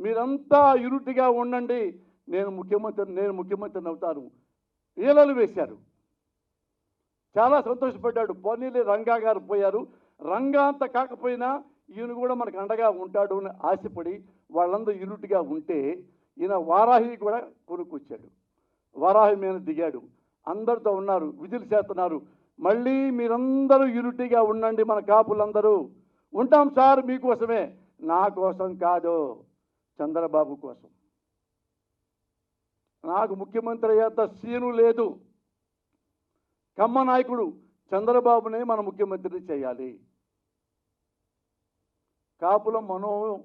మీరంతా ఇరుటిగా ఉండండి. నేను ముఖ్యమంత్రి నేను ముఖ్యమంత్రిని అవుతాను. ఈలలు వేశారు. చాలా సంతోషపడ్డాడు. పోనీలే రంగా గారు పోయారు. రంగా అంత కాకపోయినా ఈయన కూడా మనకు అండగా ఉంటాడు అని ఆశపడి వాళ్ళందరూ ఇరుటిగా ఉంటే ఈయన వారాహి కూడా కొనుక్కొచ్చాడు. వారాహి మీద దిగాడు. అందరితో ఉన్నారు. విధులు చేస్తున్నారు. మళ్ళీ మీరందరూ ఇరుటిగా ఉండండి మన కాపులందరూ. ఉంటాం సార్ మీకోసమే. నా కోసం కాదు. చంద్రబాబు కోసం. నాకు ముఖ్యమంత్రి అయ్యేంత సీను లేదు. కమ్మ నాయకుడు చంద్రబాబునే మన ముఖ్యమంత్రిని చేయాలి. కాపుల మనో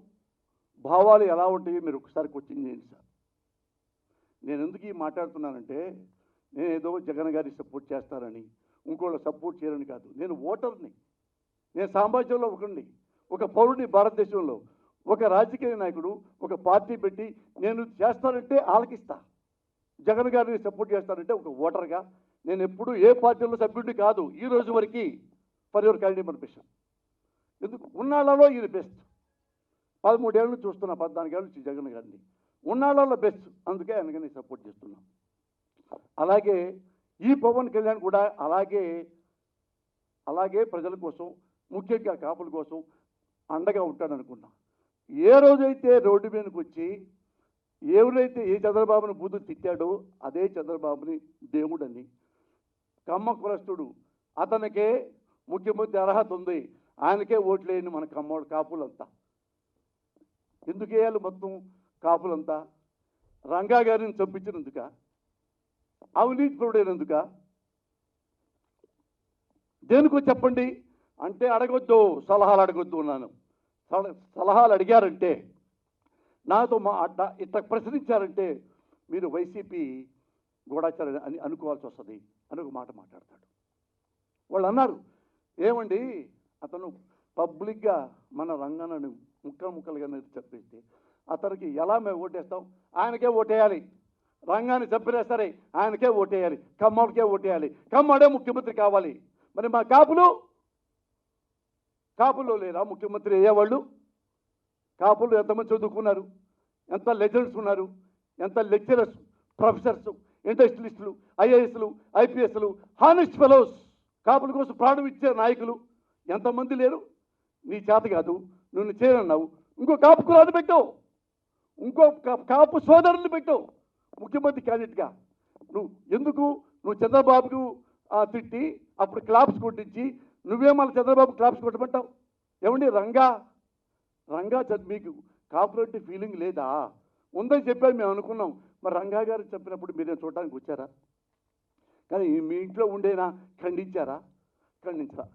భావాలు ఎలా ఉంటాయి మీరు ఒకసారి క్వశ్చన్ చేయండి సార్. నేను ఎందుకు ఈ మాట్లాడుతున్నానంటే నేను ఏదో జగన్ గారి సపోర్ట్ చేస్తారని ఇంకోళ్ళు సపోర్ట్ చేయరని కాదు. నేను ఓటర్ని. నేను సామ్రాజ్యంలో ఒకరిని ఒక పౌరుని భారతదేశంలో. ఒక రాజకీయ నాయకుడు ఒక పార్టీ పెట్టి నేను చేస్తానంటే ఆలకిస్తా. జగన్ గారిని సపోర్ట్ చేస్తానంటే ఒక ఓటర్గా. నేను ఎప్పుడు ఏ పార్టీలో సభ్యుడిని కాదు ఈ రోజు వరకు ఫర్ యువర్ క్యాండిడేట్ అనిపిస్తాను ఎందుకు? ఉన్నాళ్ళలో ఇది బెస్ట్. పదమూడేళ్ళు నుంచి చూస్తున్నా పద్నాలుగేళ్ళు నుంచి జగన్ గారిని. ఉన్నాళ్ళలో బెస్ట్. అందుకే ఆయనకి నేను సపోర్ట్ చేస్తున్నాను అలాగే ఈ పవన్ కళ్యాణ్ కూడా అలాగే అలాగే ప్రజల కోసం ముఖ్యంగా కాపుల కోసం అండగా ఉంటాడనుకున్నాను ఏ రోజైతే రోడ్డు మీదకి వచ్చి ఎవరైతే ఏ చంద్రబాబుని బూతులు తిట్టాడో అదే చంద్రబాబుని దేవుడని. కమ్మ కులస్తుడు. అతనికే ముఖ్యమంత్రి అర్హత ఉంది. ఆయనకే ఓట్లేని మన కమ్మోడు కాపులంతా. ఎందుకు వేయాలి మొత్తం కాపులంతా? రంగా గారిని చంపించినందుక? అవినీతిపరుడైనందుక దేనికో చెప్పండి. అంటే అడగొద్దు సలహాలు అడగొద్దు ఉన్నాను సలహాలు అడిగారంటే నాతో మా అట్లా ఇట్లా ప్రశ్నించారంటే మీరు వైసీపీ గూఢాచారం అని అనుకోవాల్సి వస్తుంది అని ఒక మాట మాట్లాడతాడు. వాళ్ళు అన్నారు ఏమండి అతను పబ్లిక్గా మన రంగాన్ని ముక్కలు ముక్కలుగా చెప్పేస్తే అతనికి ఎలా మేము ఓటేస్తాం? ఆయనకే ఓటేయాలి. రంగాన్ని చంపినా సరే ఆయనకే ఓటేయాలి. కమ్మడికే ఓటేయాలి. కమ్మడే ముఖ్యమంత్రి కావాలి. మరి మా కాపులు కాపుల్లో లేరా ముఖ్యమంత్రి అయ్యేవాళ్ళు? కాపులు ఎంతమంది చదువుకున్నారు? ఎంత లెజెండ్స్ ఉన్నారు? ఎంత లెక్చరర్స్ ప్రొఫెసర్స్ ఇండస్ట్రియలిస్టులు ఐఏఎస్లు ఐపీఎస్లు హానెస్ట్ ఫెలోస్ కాపుల కోసం ప్రాణం ఇచ్చే నాయకులు ఎంతమంది లేరు? నీ చేత కాదు నువ్వు చేయనన్నావు. ఇంకో కాపు కులాన్ని పెట్టావు. ఇంకో కాపు సోదరుని పెట్టావు. ముఖ్యమంత్రి క్యాండిడేట్గా. నువ్వు ఎందుకు? నువ్వు చంద్రబాబుకు తిట్టి అప్పుడు క్లాప్స్ కొట్టించి నువ్వే మళ్ళీ చంద్రబాబు క్లాప్స్ కొట్టమంటావు? ఏమండి రంగా? రంగా చ- మీకు కాపరేటివ్ ఫీలింగ్ లేదా? ఉందని చెప్పారు మేము అనుకున్నాం. మరి రంగా గారు చెప్పినప్పుడు మీరు చూడడానికి వచ్చారా? కానీ మీ ఇంట్లో ఉండేనా? ఖండించారా? ఖండించరా